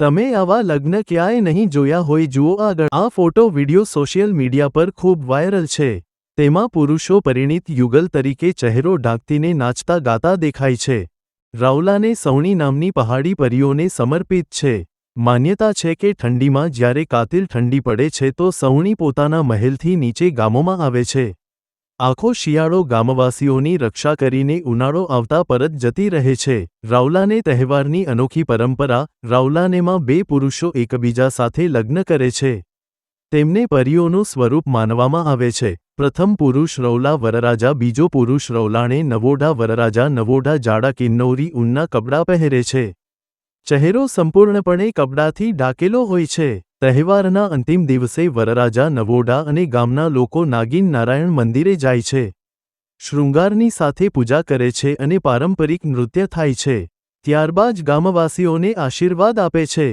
તમે આવા લગ્ન ક્યાંય નહીં જોયા હોય, જુઓ આગળ. આ ફોટો વિડિયો સોશિયલ મીડિયા પર ખૂબ વાયરલ છે. તેમાં પુરુષો પરિણીત યુગલ તરીકે ચહેરો ઢાંકતીને નાચતા, ગાતા દેખાય છે. રાઉલાને સૌણી નામની પહાડી પરીઓને સમર્પિત છે. માન્યતા છે કે ઠંડીમાં જ્યારે કાતિલ ઠંડી પડે છે, તો સૌણી પોતાના મહેલથી નીચે ગામોમાં આવે છે. આખો શિયાળો ગામવાસીઓની રક્ષા કરીને ઉનાળો આવતા પરત જતી રહે છે. રાઉલાને તહેવારની અનોખી પરંપરા, રાવલાનેમાં બે પુરુષો એકબીજા સાથે લગ્ન કરે છે. તેમને પરીઓનું સ્વરૂપ માનવામાં આવે છે. પ્રથમ પુરુષ રૌલા વરરાજા, બીજો પુરુષ રૌલાણે નવોઢા વરરાજા, નવોઢા જાડા કિન્નૌરી ઊનના કપડાં પહેરે છે. ચહેરો સંપૂર્ણપણે કપડાથી ઢાકેલો હોય છે. તહેવારના અંતિમ દિવસે વરરાજા નવોડા અને ગામના લોકો નાગિન નારાયણ મંદિરે જાય છે. શૃંગારની સાથે પૂજા કરે છે અને પારંપરિક નૃત્ય થાય છે. ત્યારબાદ ગામવાસીઓને આશીર્વાદ આપે છે.